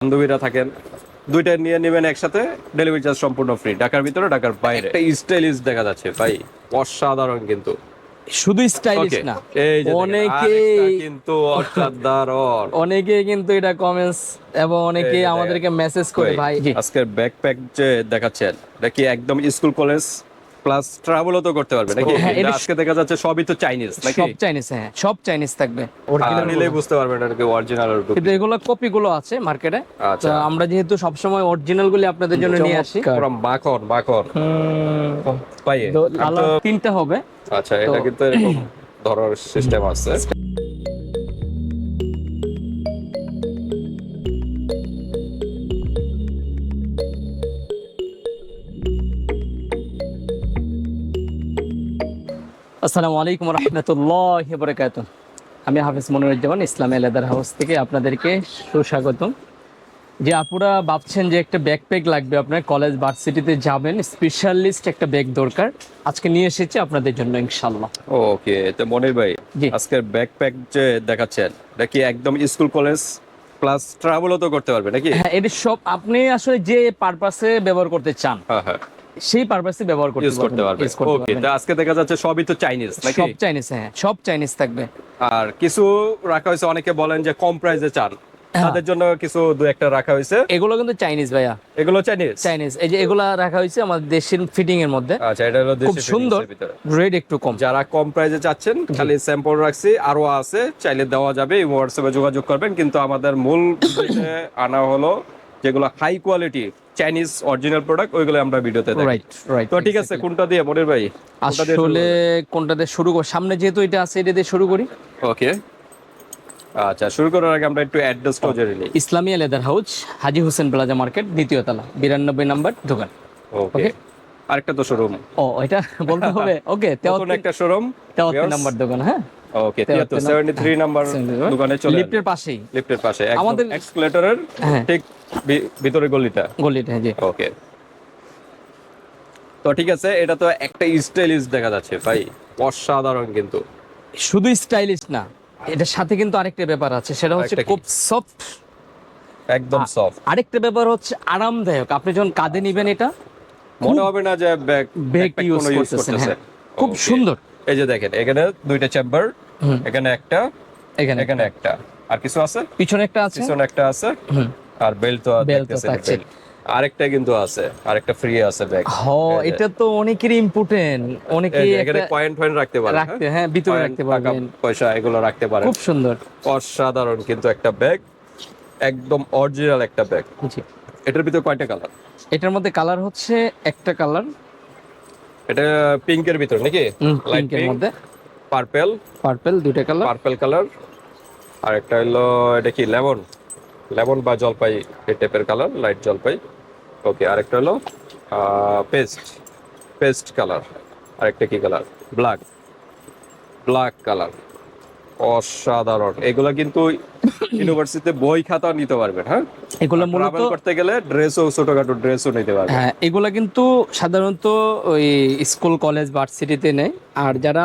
বান্ধবীরা থাকেন দুইটা নিয়ে নেবেন একসাথে ডেলিভারি চার্জ সম্পূর্ণ ফ্রি ঢাকার ভিতরে ঢাকার বাইরে। একটা স্টাইলিশ দেখা যাচ্ছে ভাই। অসাধারণ কিন্তু। শুধু স্টাইলিশ না আরেকটা কিন্তু অসাধারণ। অনেকে কিন্তু এটা কমেন্টস এবং অনেকে আমাদেরকে মেসেজ করে ভাই। আজকের ব্যাকপ্যাক যে দেখাচ্ছেন এটা কি একদম স্কুল কলেজ প্লাস ট্রাভেলও তো করতে পারবে নাকি? হ্যাঁ, আজকে দেখা যাচ্ছে সবই তো চাইনিজ নাকি? সব চাইনিজ হ্যাঁ সব চাইনিজ থাকবে। অরিজিনাল নিলে বুঝতে পারবে এটা কি অরিজিনাল কিন্তু এগুলো কপি গুলো আছে মার্কেটে আচ্ছা। আমরা যেহেতু সবসময় অরিজিনাল গুলি আপনাদের জন্য নিয়ে আসি। পুরো মাখন মাখন। পাইয়ে। তিনটা হবে। আচ্ছা এটা কিন্তু এরকম ধরার সিস্টেম আছে। আসসালামু আলাইকুম রহমতুল্লাহ বরকাত আমি হাফিজ মনিরুজ্জামান ইসলামী লেদার হাউস থেকে আপনাদেরকে সুস্বাগতম। যে আপুরা ভাবছেন যে একটা ব্যাকপ্যাক লাগবে আপনার কলেজ ভার্সিটিতে যাবেন স্পেশালিস্ট একটা ব্যাগ দরকার। আজকে নিয়ে এসেছি আপনাদের জন্য ইনশাল্লাহ ওকে তো মনির ভাই। আজকের ব্যাকপ্যাক যে দেখাচ্ছেন এটা কি একদম স্কুল কলেজ প্লাস ট্রাভেলও তো করতে পারবে নাকি? হ্যাঁ এটা সব আপনি আসলে যে পারপাসে ব্যবহার করতে চান। হ্যাঁ হ্যাঁ। সেই পারপাসে ব্যবহার করতে করতে পারবে। ওকে তো আজকে দেখা যাচ্ছে সবই তো চাইনিজ নাকি? সব চাইনিজ হ্যাঁ সব চাইনিজ থাকবে। আর কিছু রাখা হয়েছে অনেকে বলেন যে কম প্রাইসে চান হ্যাঁ। তাদের জন্য কিছু দু একটা রাখা হয়েছে। এগুলো কিন্তু চাইনিজ ভাইয়া। এগুলো চাইনিজ চাইনিজ এই যে এগুলা রাখা হয়েছে আমাদের দেশের ফিটিং এর মধ্যে। আচ্ছা এটা হলো খুব সুন্দর। রেট একটু কম। যারা কম প্রাইসে চাচ্ছেন খালি স্যাম্পল রাখছি আরও আছে চাইলে দেওয়া যাবে। এই হোয়াটসঅ্যাপে যোগাযোগ করবেন কিন্তু আমাদের মূল আনা হলো যেগুলো high quality Chinese original product ওইগুলো আমরা ভিডিওতে রাইট রাইট তো ঠিক আছে কোনটা দিয়ে মনির ভাই? আসলে কোনটা দিয়ে শুরু কর সামনে যেহেতু এটা আছে এটা দিয়ে শুরু করি। ওকে আচ্ছা শুরু করার আগে আমরা একটু অ্যাড্রেসটাও জেনে নিই। Islamia leather house Haji Hossain plaza market দ্বিতীয় তলা বিরানব্বই নাম্বার দোকান। ওকে আরেকটা তো শোরুম ও এটা বলতে হবে। ওকে নতুন একটা শোরুম তেয়াত্তর নাম্বার দোকান হ্যাঁ? ওকে তিয়াত্তর সেভেন্টি থ্রি নাম্বার দোকানে চলে। লিফটের পাশেই। লিফটের পাশে। আমাদের আমাদের- এক্সকেলেটরের হ্যাঁ। ঠিক ভিতরে গলিটা? গলিটা হ্যাঁ জি। ওকে তো ঠিক আছে এটা তো একটা স্টাইলিশ দেখা যাচ্ছে ভাই। অসাধারণ কিন্তু। শুধু স্টাইলিশ না এটার সাথে কিন্তু আরেকটা ব্যাপার আছে সেটা হচ্ছে খুব সফট একদম সফট আরেকটা ব্যাপার হচ্ছে আরামদায়ক। আপনি যখন কাঁধে নিবেন এটা মনে হবে না যে ব্যাগ ব্যাগ ইউজ করতেছেন হ্যাঁ। খুব সুন্দর। এই যে দেখেন এখানে দুইটা চেম্বার এখানে একটা এখানে এখানে একটা। আর কিছু আছে? পিছনে একটা আছে? পিছনে একটা আছে। আর বেল্ট তো দেখতেছেন আরেকটা কিন্তু আছে আরেকটা ফ্রি আছে ব্যাগ হ এটা তো অনেকেরই ইম্পর্টেন্ট অনেকেই এখানে পয়েন্ট পয়েন্ট রাখতে পারে রাখতে হ্যাঁ ভিতরে রাখতে পারবেন। পয়সা এগুলো রাখতে পারে খুব সুন্দর। অসাধারণ কিন্তু একটা ব্যাগ একদম অরিজিনাল একটা ব্যাগ জি। এটার ভিতরে কয়টা কালার এটার মধ্যে কালার হচ্ছে একটা কালার এটা পিঙ্কের ভিতর নাকি? পিঙ্কের মধ্যে। পার্পল পার্পল দুইটা কালার পার্পল কালার আর একটা হলো এটা কি লেমন লেমন বা জলপাই এই টাইপের কালার লাইট জলপাই। ওকে আরেকটা হলো পেস্ট পেস্ট কালার আরেকটা কি কালার ব্ল্যাক ব্ল্যাক কালার অসাধারণ। এগুলা কিন্তু ইউনিভার্সিটিতে বই খাতা নিতে পারবেন হ্যাঁ? এগুলো মূলত করতে গেলে ড্রেসও ছোটখাটো ড্রেসও নিতে পারবেন। হ্যাঁ এগুলা কিন্তু সাধারণত ওই স্কুল কলেজ ভার্সিটিতে নেই। আর যারা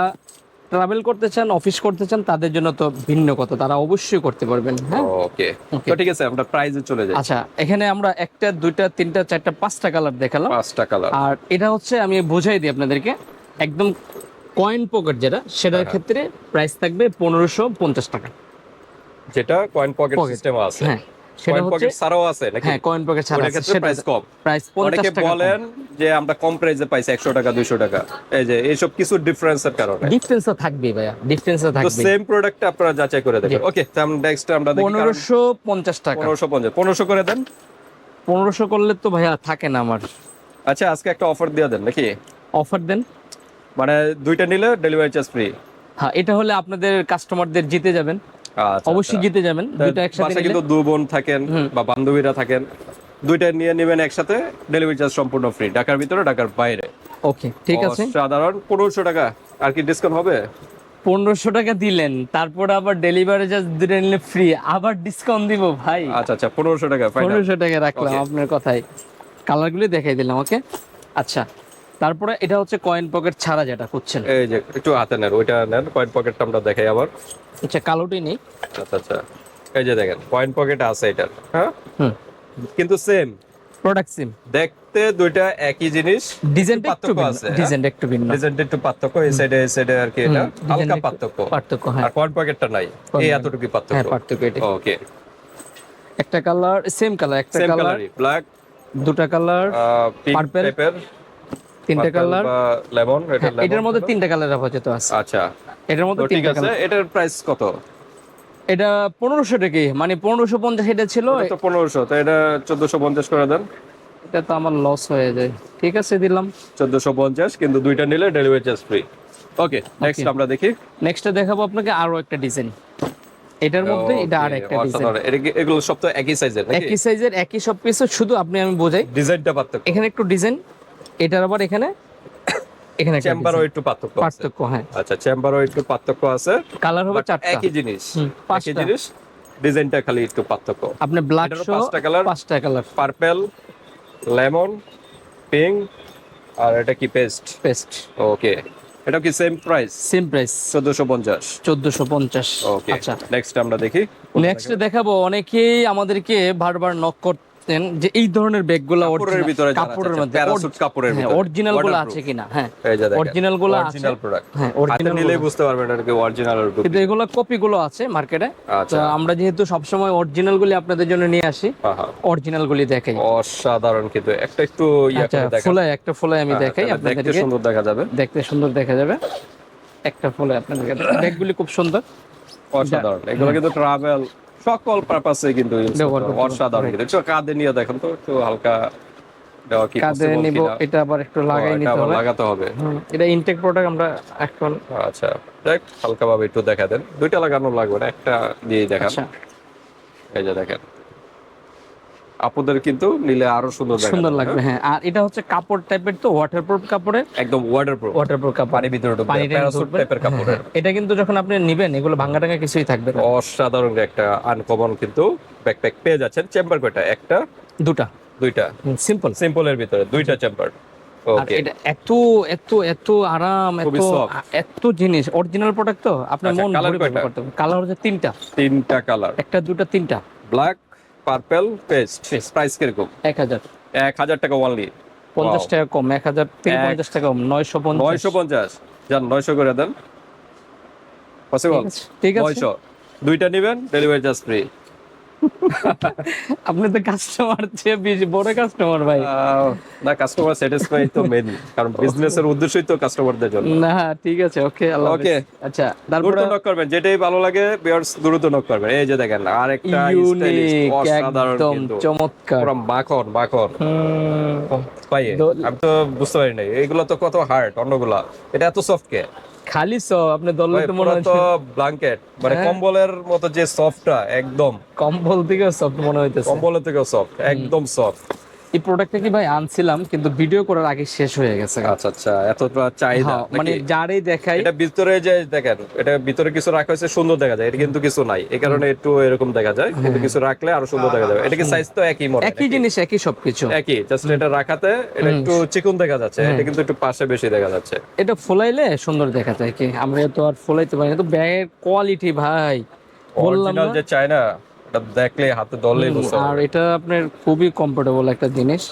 ট্রাভেল করতে চান অফিস করতে চান তাদের জন্য তো ভিন্ন কথা। তারা অবশ্যই করতে পারবেন হ্যাঁ? ওকে তো ঠিক আছে আমরা প্রাইজে চলে যাই। আচ্ছা এখানে আমরা একটা দুইটা তিনটা চারটা পাঁচটা কালার দেখালাম। পাঁচটা কালার আর এটা হচ্ছে আমি বুঝাই দিই আপনাদেরকে একদম কয়েন পকেট যেটা সেটার হ্যাঁ। ক্ষেত্রে প্রাইস থাকবে পনেরোশো পঞ্চাশ টাকা। যেটা কয়েন পকেট সিস্টেম আছে। হ্যাঁ সেটা কয়েন পকেট ছাড়াও আছে নাকি? হ্যাঁ কয়েন পকেট ছাড়া আছে, সেটা প্রাইস কম প্রাইস টাকা বলেন যে আমরা কম প্রাইসে পাইছি একশো টাকা দুইশো টাকা। এই যে এইসব কিছু ডিফারেন্সের কারণে। ডিফারেন্স থাকবেই ভাইয়া ডিফারেন্স তো তো থাকবে সেম প্রোডাক্ট আপনারা যাচাই করে দেখেন। ওকে নেক্সট আমরা দেখি পনেরোশো পঞ্চাশ টাকা। পনেরোশো পঞ্চাশ। পনেরোশো করে দেন। পনেরোশো করলে তো ভাইয়া থাকে না আমার। আচ্ছা আজকে একটা অফার দিয়ে দেন নাকি? অফার দেন। মানে দুইটা নিলে ডেলিভারি চার্জ ফ্রি হ্যাঁ এটা হলে আপনাদের কাস্টমারদের জিতে যাবেন। অবশ্যই জিতে যাবেন দুটো একসাথে কিন্তু দু বোন থাকেন বা বান্ধবীরা থাকেন দুইটা নিয়ে নেবেন একসাথে ডেলিভারি চার্জ সম্পূর্ণ ফ্রি ঢাকার ভিতরে ঢাকার বাইরে। ওকে ঠিক আছে। সাধারণ পনেরোশো টাকা। আর কি ডিসকাউন্ট হবে? পনেরোশো টাকা দিলেন তারপর আবার ডেলিভারি চার্জ দুটো নিলে ফ্রি আবার ডিসকাউন্ট দিব ভাই। আচ্ছা আচ্ছা পনেরোশো টাকা পনেরোশো টাকা রাখলাম আপনার কথাই কালারগুলি দেখাই দিলাম ওকে আচ্ছা। তারপরে এটা হচ্ছে কয়েন পকেট ছাড়া যেটা খুঁজছেন এই যে একটু হাতে নেন ওইটা নেন কয়েন পকেটটা আমরা দেখাই আবার। আচ্ছা কালোটি নেই। আচ্ছা আচ্ছা। এই যে দেখেন কয়েন পকেট আছে এটার হ্যাঁ? হুম। কিন্তু সেম প্রোডাক্ট সিম দেখতে দুইটা একই জিনিস ডিজাইনটা একটু পার্থক্য আছে, হ্যাঁ? ডিজাইনটা একটু ভিন্ন। ডিজাইনটা একটু পার্থক্য এই সাইডে এই সাইডে আর কি এটা হালকা পার্থক্য। পার্থক্য হ্যাঁ। আর ফ্রন্ট পকেটটা নাই এই। এতটুকু হ্যাঁ পার্থক্য। পার্থক্য এটা ওকে একটা কালার সেম কালার একটা কালার ব্ল্যাক দুটা কালার টাইপের তিনটা কালার। লেমন এটার মধ্যে তিনটা কালার আপাতত আছে। আচ্ছা। এটার মধ্যে ঠিক আছে এটার প্রাইস কত? এটা পনেরোশো টাকা মানে পনেরোশো পঞ্চাশ এটা ছিল। পনেরোশো তো এটা চোদ্দশো পঞ্চাশ করে দেন। এটা তো আমার লস হয়ে যায়। ঠিক আছে দিলাম। চোদ্দশো পঞ্চাশ কিন্তু দুইটা নিলে delivery charge free okay next আমরা দেখি। নেক্সটে দেখাবো আপনাকে আরও একটা ডিজাইন এটার মধ্যে এটা আর একটা ডিজাইন এগুলো সব তো একই সাইজের একই সাইজের একই সব কিছু শুধু আপনি আমি বোঝাই। ডিজাইনটা পার্থক্য। এখানে একটু ডিজাইন এটার আবার এখানে এখানে চেম্বারও একটু পার্থক্য পার্থক্য হ্যাঁ। আচ্ছা চেম্বারও একটু পার্থক্য আছে। কালার হবে চারটা। একই জিনিস একই জিনিস ডিজাইনটা খালি একটু পার্থক্য। আপনি ব্ল্যাক সহ পাঁচটা colour? পাঁচটা কালার পার্পল লেমন পিঙ্ক আর এটা কি পেস্ট পেস্ট ওকে এটা কি সেম প্রাইস সেম প্রাইস চোদ্দশো পঞ্চাশ। চোদ্দশো পঞ্চাশ। ওকে আচ্ছা। নেক্সট আমরা দেখি। নেক্সট দেখাবো? অনেকেই আমাদেরকে বারবার নক করতেন যে এই ধরনের ব্যাগগুলো কাপড়ের ভিতরে কাপড়ের মধ্যে প্যারাসুট কাপড়ের ভিতরে, অরিজিনালগুলো আছে কিনা হ্যাঁ অরিজিনালগুলো আছে। অরিজিনাল প্রোডাক্ট হ্যাঁ অরিজিনাল নিলেই বুঝতে পারবেন এটা কি অরিজিনাল আর কিন্তু এগুলো কপি গুলো আছে মার্কেটে তো আমরা যেহেতু সবসময় অরিজিনাল গুলি আপনাদের জন্য নিয়ে আসি অরিজিনাল গুলি দেখাই। অসাধারণ কিন্তু একটা একটু ইয়া আচ্ছা করে দেখা ফুলাই একটা ফুলাই আমি দেখাই আপনাদের দেখতে সুন্দর দেখা যাবে। দেখতে সুন্দর দেখা যাবে। একটা ফুলাই আপনাদেরকে ব্যাগগুলি খুব সুন্দর। অসাধারণ। এগুলো কিন্তু ট্রাভেল সকল পারপাসে কিন্তু। অসাধারণ কিন্তু। কাঁধে নিয়ে দেখেন তো একটু হালকা কাঁধে নিব এটা আবার একটু লাগাই নিতে আবার হবে। লাগাতে হবে। এটা ইনটেক প্রোডাক্ট আমরা এখন আচ্ছা দেখ হালকা ভাবে একটু দেখা দেন। দুইটা লাগানো লাগবে না একটা দিয়ে দেখান। আচ্ছা। এই যে দেখেন। আপুদের কিন্তু নিলে আরও সুন্দর সুন্দর লাগবে হ্যাঁ। আর এটা হচ্ছে কাপড় টাইপের তো ওয়াটারপ্রুফ কাপড়ের? হ্যাঁ? একদম ওয়াটারপ্রুফ ওয়াটারপ্রুফ কাপড়। পানি ভিতরে ঢুকবে পানিটা প্যারাসুট টাইপের কাপড়ের। এটা কিন্তু যখন আপনি নিবেন এগুলো ভাঙ্গা টাঙ্গা কিছুই থাকবে না। অসাধারণ একটা আনকমন কিন্তু ব্যাকপ্যাক পেয়ে যাচ্ছেন চেম্বার কয়টা একটা দুটা। দুইটা। সিম্পল সিম্পলের ভিতরে দুইটা চেম্বার এটা এত এত এত আরাম এত এত জিনিস। অরিজিনাল প্রোডাক্ট তো? আপনার আচ্ছা, মন colour করতে কালার হচ্ছে তিনটা। তিনটা কালার একটা দুটা তিনটা। Black purple paste. প্রাইস কীরকম? এক হাজার। এক হাজার টাকা ওয়ানলি পঞ্চাশ টাকা কম এক হাজার থেকে পঞ্চাশ টাকা কম নয়শো পঞ্চাশ। নয়শো পঞ্চাশ। যান নয়শো করে দেন। পসিবল ঠিক আছে, দুইটা নেবেন ডেলিভারি চার্জ ফ্রি আপনি তো কাস্টমার চেয়ে বেশি বড় কাস্টমার ভাই। না কাস্টমার স্যাটিসফাই তো মেন কারণ বিজনেসের উদ্দেশ্যই তো কাস্টমারদের জন্য। না ঠিক আছে ওকে আল্লাহ. হাফেজ। আচ্ছা তারপরে নক করবেন যেটাই ভালো লাগে বিয়ার্স দ্রুত নক করবেন। এই যে দেখেন আর একটা ইউনিক অসাধারণ কিন্তু। চমৎকার। পুরো মাখন মাখন। পাইয়ে আমি তো বুঝতে পারি নাই এগুলো তো কত হার্ড অন্যগুলা। এটা এত সফট কে? খালি সব আপনি দললে তো মনে হচ্ছে ব্ল্যাঙ্কেট মানে হ্যাঁ। কম্বলের মতো যে সফটটা একদম। কম্বল থেকে সফট মনে হইতেছে। কম্বলের থেকে সফট একদম সফট এই প্রোডাক্টটা কি ভাই আনছিলাম কিন্তু ভিডিও করার আগে শেষ হয়ে গেছে। আচ্ছা আচ্ছা এতটা চাহিদা। হ্যাঁ, মানে? যারই দেখাই এটা ভিতরে যে দেখেন এটা ভিতরে কিছু রাখা হয়েছে সুন্দর দেখা যায় এটা কিন্তু কিছু নাই। এই কারণে একটু এরকম দেখা যায় কিন্তু কিছু রাখলে আরও সুন্দর দেখা যাবে। এটা কি সাইজ তো একই হয় একই জিনিস একই সবকিছু। একই জাস্ট এটা রাখাতে এটা একটু চিকন দেখা যাচ্ছে এটা কিন্তু একটু পাশে বেশি দেখা যাচ্ছে। এটা ফোলাইলে সুন্দর দেখা যায় কি? আমরা তো আর ফোলাইতে পারি না। তো ব্যাগের কোয়ালিটি ভাই বললাম যে চায় না এটা দেখলে হাতে বুঝতে আর এটা আপনার খুবই কমফোর্টেবল একটা জিনিস।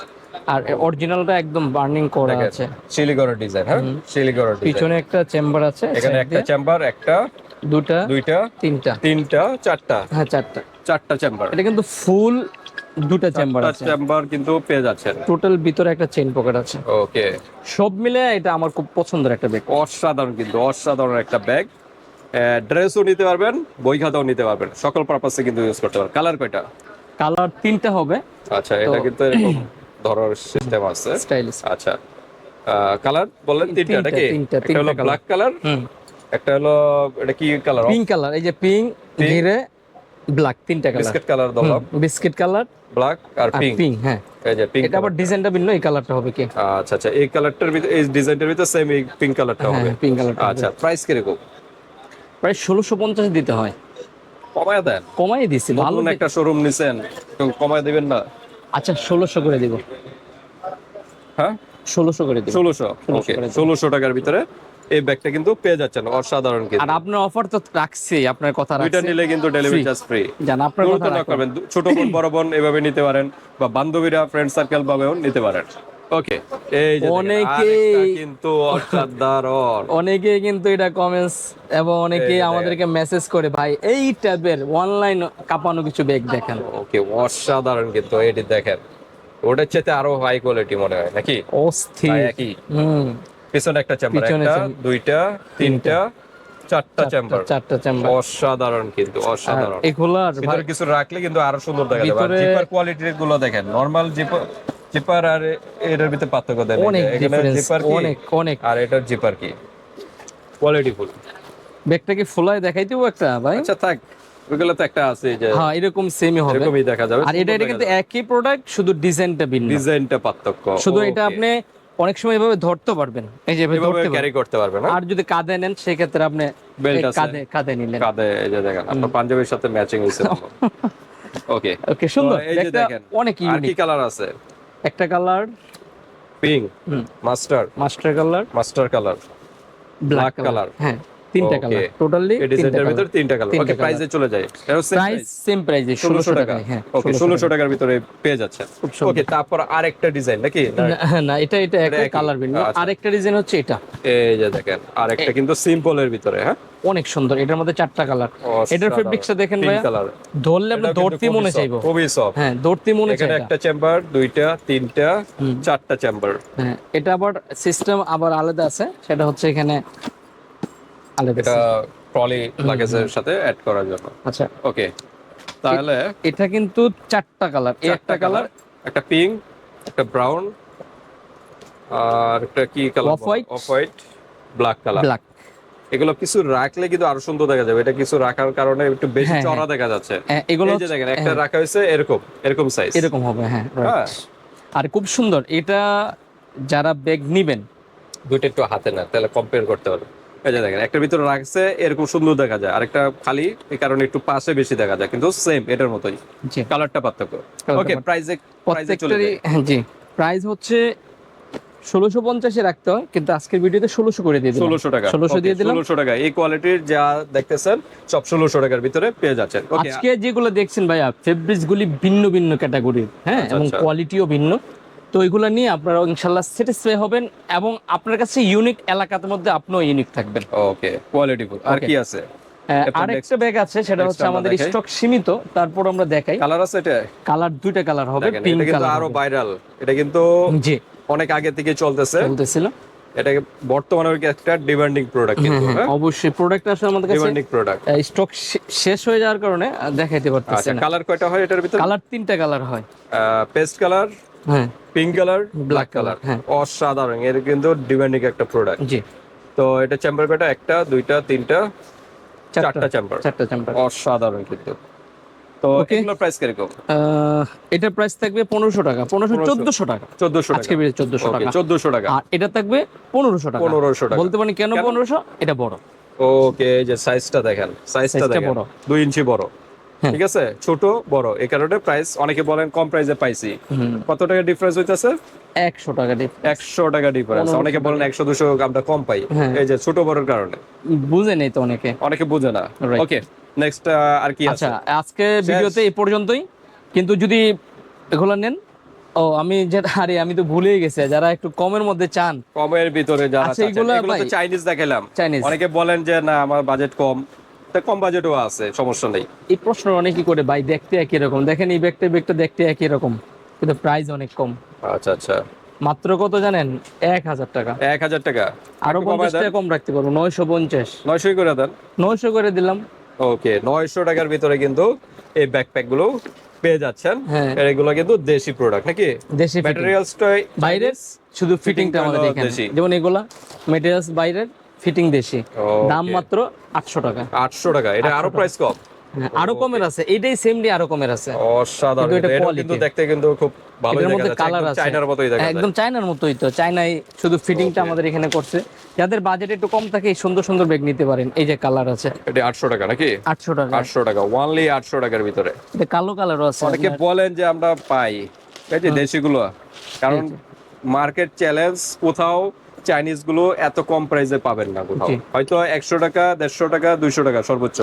আর অরিজিনালটা একদম বার্নিং করা আছে। শিলিগড়ের ডিজাইন হ্যাঁ? শিলিগড়ের ডিজাইন পিছনে একটা চেম্বার আছে এখানে একটা চেম্বার একটা দুটা দুইটা তিনটা। তিনটা চারটা। হ্যাঁ চারটা। চারটা চেম্বার এটা কিন্তু ফুল দুটা চেম্বার আছে। চেম্বার কিন্তু পেয়ে যাচ্ছেন। টোটাল ভিতরে একটা চেইন পকেট আছে। ওকে সব মিলে এটা আমার খুব পছন্দের একটা ব্যাগ অসাধারণ কিন্তু অসাধারণ একটা ব্যাগ ড্রেসও নিতে পারবেন বই খাতাও নিতে পারবেন। সকল পারপাসে কিন্তু ইউজ করতে পারবেন। কালার কয়টা? কালার তিনটা হবে। আচ্ছা এটা কিন্তু এরকম ধরার সিস্টেম আছে। স্টাইলিশ আচ্ছা কালার বললেন তিনটা তিনটা, নাকি? একটা হলো ব্ল্যাক কালার একটা হলো এটা কি কালার পিঙ্ক কালার এই যে পিঙ্ক ঘিরে ব্ল্যাক তিনটা কালার বিস্কিট কালার দিলাম বিস্কিট কালার ব্ল্যাক আর পিঙ্ক পিঙ্ক হ্যাঁ। এই যে পিঙ্ক এটা আবার ডিজাইনটা ভিন্ন এই কালারটা হবে কি? আচ্ছা আচ্ছা এই কালারটার ভিতরে এই ডিজাইনটার ভিতরে সেম এই পিঙ্ক কালারটা হবে। হ্যাঁ পিঙ্ক কালারটা আচ্ছা প্রাইস কীরকম? প্রায় ষোলোশো পঞ্চাশ দিতে হয়। কমায় দেন। কমাই দিছি ভালো একটা শোরুম নিছেন কমায় দিবেন না? আচ্ছা ষোলোশো করে দিব। হ্যাঁ? ষোলোশো করে দিব। ষোলোশো? ওকে ষোলোশো টাকার ভিতরে এই ব্যাগটা কিন্তু পেয়ে যাচ্ছেন অসাধারণ কিন্তু। আর আপনার অফার তো রাখছি আপনার কথা দুইটা রাখছি। নিলে কিন্তু ডেলিভারি চার্জ ফ্রি জান আপনার কথা না করবেন ছোট বোন বড় বোন এভাবে নিতে পারেন বা বান্ধবীরা ফ্রেন্ড সার্কেল ভাবেও নিতে পারেন। ওকে এই আরেকটা কিন্তু অসাধারণ। অনেকে কিন্তু এটা কমেন্টস এবং অনেকে আমাদেরকে মেসেজ করে ভাই এই ট্যাবের অনলাইন কাঁপানো কিছু ব্যাগ দেখেন। ওকে অসাধারণ কিন্তু এটি দেখেন। ওটার চেয়ে আরও হাই কোয়ালিটি মনে হয় নাকি? অস্থির। একই? হুম। পিছনে একটা চেম্বার একটা দুইটা তিনটা চারটা চেম্বার চারটা চেম্বার অসাধারণ কিন্তু অসাধারণ। এগুলার ভিতরে কিছু রাখলে কিন্তু আরও সুন্দর দেখা যাবে। জিপার কোয়ালিটিরগুলো দেখেন নরমাল জিপার জিপার আর এটার ভিতরে পার্থক্য দেন এই যে, অনেক জিপার কি অনেক অনেক। আর এটার জিপার কি? কোয়ালিটি ফুল ব্যাগটা কি ফুলায় দেখাই দিব একটা ভাই? আচ্ছা থাক। ওইগুলো তো একটা আছে যে হ্যাঁ এরকম সেমই হবে। এরকমই দেখা যাবে। আর এটা এটা কিন্তু একই প্রোডাক্ট শুধু ডিজাইনটা ভিন্ন। ডিজাইনটা পার্থক্য। শুধু এটা আপনি অনেক সময় এভাবে ধরতে পারবেন। এই যে ধরতে ক্যারি করতে পারবে না আর যদি কাঁধে নেন সেক্ষেত্রে আপনি Belt এই আছে। কাঁধে কাঁধে নিলেন। কাঁধে এই যে দেখেন আপনার পাঞ্জাবির সাথে ম্যাচিং হয়েছে ওকে ওকে সুন্দর। এই যে ব্যাগটা দেখেন অনেক আর কি ইউনিক কালার আছে? একটা colour pink. Mustard. Mustard colour. Mustard colour. Black colour. হ্যাঁ। তিনটা কালার টোটালি ডিজাইনের ভিতর তিনটা কালার ওকে প্রাইসে চলে যায়। প্রাইস সেম প্রাইসে 1600 টাকা। হ্যাঁ ওকে 1600 টাকার ভিতরে পেয়ে যাচ্ছে। ওকে তারপর আরেকটা ডিজাইন নাকি? না, এটা এটা একটা। কালার ভিন্ন আচ্ছা। আরেকটা ডিজাইন হচ্ছে এটা। এই যে দেখেন আরেকটা কিন্তু সিম্পল এর ভিতরে হ্যাঁ? অনেক সুন্দর এটার মধ্যে চারটা কালার এটার ফেব্রিক্সটা দেখেন ভাই কালার ধরলে আপনি দৌড়তে মনে চাইব। খুবই সফট হ্যাঁ মনে এখানে একটা চেম্বার দুইটা তিনটা চারটা চেম্বার হ্যাঁ এটা আবার সিস্টেম আবার আলাদা আছে। সেটা হচ্ছে এখানে এটা ট্রলি লাগেজের সাথে অ্যাড করার জন্য। আচ্ছা। ওকে তাহলে এটা কিন্তু চারটা কালার একটা কালার একটা পিঙ্ক একটা ব্রাউন আর একটা কি colour Off white? Off white black colour black এগুলো কিছু রাখলে কিন্তু আরও সুন্দর দেখা যাবে। এটা কিছু রাখার কারণে একটু বেশি হ্যাঁ, চড়া দেখা যাচ্ছে। এগুলো এই যে দেখেন একটা রাখা হয়েছে এরকম এরকম সাইজ এরকম হবে হ্যাঁ হ্যাঁ। আর খুব সুন্দর এটা যারা ব্যাগ নিবেন দুইটা একটু হাতে না তাহলে কম্পেয়ার করতে পারবে এই যে দেখেন একটা ভিতরে রাখছে এরকম সুন্দর দেখা যায়। আরেকটা খালি এই কারণে একটু পাশে বেশি দেখা যায় কিন্তু সেম এটার মতোই। কালারটা পার্থক্য। ওকে পার্থক্য। প্রাইসে প্রাইসে চলে হ্যাঁ, জি। প্রাইস হচ্ছে ষোলোশো পঞ্চাশে রাখতে হয় কিন্তু আজকের ভিডিওতে ষোলোশো করে দিয়ে দিলাম। ষোলোশো টাকা। ষোলোশো দিয়ে দিলাম। ষোলোশো টাকা। এই কোয়ালিটির যা দেখতেছেন সব ষোলোশো টাকার ভিতরে পেয়ে যাচ্ছেন। আজকে যেগুলো দেখছেন ভাইয়া ফেব্রিক্স গুলি ভিন্ন ভিন্ন ক্যাটাগরির হ্যাঁ আচ্ছা, এবং আচ্ছা। কোয়ালিটিও ভিন্ন। তো এগুলো নিয়ে আপনারা ইনশাল্লাহ স্যাটিসফাই হবেন এবং আপনার কাছে ইউনিক এলাকার মধ্যে আপনিও ইউনিক থাকবেন। ওকে কোয়ালিটি ফুল আর. কি আছে? এরপর আরেকটা ব্যাগ আছে সেটা হচ্ছে আমাদের স্টক সীমিত তারপর আমরা দেখাই। কালার আছে এটা? কালার দুইটা কালার হবে পিঙ্ক এটা কিন্তু কালার আরও ভাইরাল এটা কিন্তু জি। অনেক আগে থেকে চলতেছে। চলতেছিল। এটা বর্তমানে কি একটা ডিমান্ডিং প্রোডাক্ট কিন্তু হ্যাঁ, হ্যাঁ? অবশ্যই প্রোডাক্ট আসলে আমাদের কাছে ডিমান্ডিং প্রোডাক্ট স্টক শেষ হয়ে যাওয়ার কারণে দেখাইতে পারতেছি আচ্ছা না। কালার কয়টা হয় এটার ভিতরে? কালার তিনটা কালার হয়। পেস্ট কালার হ্যাঁ। পিঙ্ক কালার ব্ল্যাক কালার হ্যাঁ। অসাধারণ। এর কিন্তু ডিমান্ডিং একটা প্রোডাক্ট জি। তো এটা চেম্বার কয়টা একটা দুইটা তিনটা চারটা চেম্বার চারটা চেম্বার অসাধারণ কিন্তু। তো এগুলোর প্রাইস কীরকম? এটার প্রাইস থাকবে পনেরোশো টাকা। পনেরোশো চোদ্দশো টাকা। চোদ্দশো টাকা। আজকে বেড়ে চোদ্দশো টাকা। চোদ্দশো টাকা। আর এটা থাকবে পনেরোশো টাকা। পনেরোশো টাকা। বলতে পারেন কেন? পনেরোশো? এটা বড়। ওকে যে সাইজটা দেখেন। সাইজটা দেখেন। বড়। দুই ইঞ্চি বড়। ঠিক আছে? ছোট বড়। এই কারণে প্রাইস অনেকে বলেন কম প্রাইসে পাইছি। কত টাকা ডিফারেন্স হইতাছে? একশো টাকা একশো টাকা ডিফারেন্স অনেকে বলেন একশো দুশো আমরা কম পাই। হ্যাঁ। এই যে ছোট বড়র কারণে। বুঝে নেই তো অনেকে। অনেকে বুঝে না। ওকে নেক্সট আর কি আচ্ছা আজকে ভিডিওতে এই পর্যন্তই। কিন্তু যদি এগুলো নেন ও আমি যেটা আরে আমি তো ভুলেই গেছি। যারা একটু কমের মধ্যে চান কমের ভিতরে যারা এগুলো তো চাইনিজ দেখালাম চাইনিজ অনেকে বলেন যে না আমার বাজেট কম। তা কম বাজেটও আছে সমস্যা নেই। এই প্রশ্ন অনেকেই করে ভাই দেখতে একই রকম। দেখেন এই ব্যাগটা ব্যাগটা দেখতে একই রকম কিন্তু প্রাইস অনেক কম। আচ্ছা আচ্ছা। মাত্র কত জানেন? এক হাজার টাকা। এক হাজার টাকা। আরও পঞ্চাশ টাকা কম রাখতে পারব নয়শো পঞ্চাশ। নয়শোই করে দেন। নয়শো করে দিলাম। ওকে নয়শো টাকার ভিতরে কিন্তু এই ব্যাকপ্যাকগুলো পেয়ে যাচ্ছেন। হ্যাঁ। এগুলো কিন্তু দেশি প্রোডাক্ট নাকি? দেশি। ম্যাটেরিয়ালসটাই বাইরের শুধু ফিটিংটা আমাদের দেশি। যেমন এগুলা মেটেরিয়ালস বাইরের। ফিটিং দেশি। দাম মাত্র আটশো টাকা। আটশো টাকা। এটা আরও প্রাইস কম? হ্যাঁ, আরও কমের আছে। এটাই সেম ডে আরও কমের আছে। অসাধারণ। কিন্তু এটা কিন্তু দেখতে কিন্তু খুব ভালো দেখা মধ্যে যাচ্ছে কালার আছে। চাইনার মতোই দেখা একদম চায়নার মতোই তো। চায়নায় শুধু ফিটিংটা আমাদের এখানে করছে। যাদের বাজেট একটু কম থাকে এই সুন্দর সুন্দর ব্যাগ নিতে পারেন। এই যে কালার আছে। এটা আটশো টাকা নাকি? আটশো টাকা। আটশো টাকা। ওয়ানলি আটশো টাকার ভিতরে। এটা কালো কালারও আছে। অনেকে বলেন যে আমরা পাই। এই যে দেশিগুলো। কারণ মার্কেট চ্যালেঞ্জ কোথাও চাইনিজগুলো এত কম প্রাইসে পাবেন না কোথাও। হয়তো একশো টাকা দেড়শো টাকা দুইশো টাকা সর্বোচ্চ।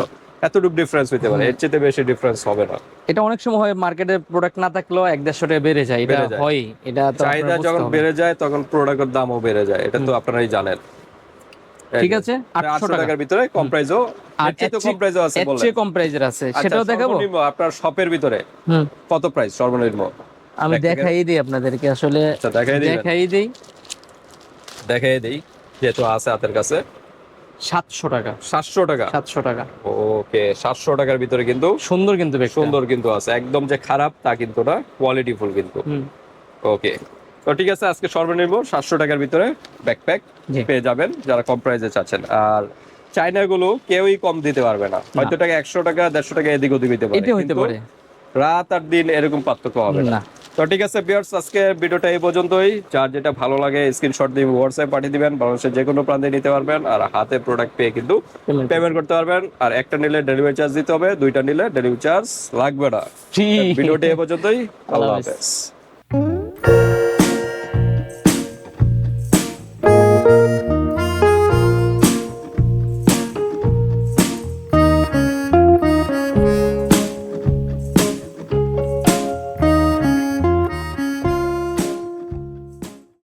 এতটুকু ডিফারেন্স পারে এর চেয়ে বেশি ডিফারেন্স হবে না। এটা অনেক সময় হয় মার্কেটে প্রোডাক্ট না থাকলেও এক দেড়শো টাকা বেড়ে যায় এটা হয় এটা চাহিদা যখন বেড়ে যায় তখন প্রোডাক্টের দামও বেড়ে যায় এটা তো আপনারাই জানেন। ঠিক আছে আটশো আটশো টাকা। টাকার ভিতরে কম প্রাইসও আর চেয়ে কম প্রাইসও আছে চেয়ে কম প্রাইজের আছে আচ্ছা, সেটাও দেখাবো? আপনার শপের ভিতরে কত প্রাইস সর্বনিম্ন? আমি দেখাই দিই আপনাদেরকে আসলে আচ্ছা দেখাই দিই। দেখাই দিই যেহেতু আছে হাতের কাছে। সাতশো টাকা। সাতশো টাকা? সাতশো টাকা। ওকে সাতশো টাকার ভিতরে কিন্তু সুন্দর কিন্তু সুন্দর কিন্তু আছে। একদম যে খারাপ তা কিন্তু না কোয়ালিটি ফুল কিন্তু। ওকে তো ঠিক আছে আজকে সর্বনিম্ন সাতশো টাকার ভিতরে ব্যাকপ্যাক পেয়ে যাবেন যারা কম প্রাইসে চাচ্ছেন। আর চাইনা গুলো কেউই কম দিতে পারবে না। হয়তো টাকা একশো টাকা দেড়শো টাকা এদিক ওদিক হইতে পারে। রাত আর দিন এরকম পার্থক্য হবে না। তো ঠিক আছে বিয়ার্স আজকে ভিডিওটা এই পর্যন্তই। যার যেটা ভালো লাগে স্ক্রিনশট দিয়ে হোয়াটসঅ্যাপ পাঠিয়ে দিবেন। বাংলাদেশের যে কোনো প্রান্তে নিতে পারবেন আর হাতে প্রোডাক্ট পেয়ে কিন্তু পেমেন্ট করতে পারবেন। আর একটা নিলে ডেলিভারি চার্জ দিতে হবে দুইটা নিলে ডেলিভারি চার্জ লাগবে না। ভিডিওটা এই পর্যন্তই। আল্লাহ। হাফেজ।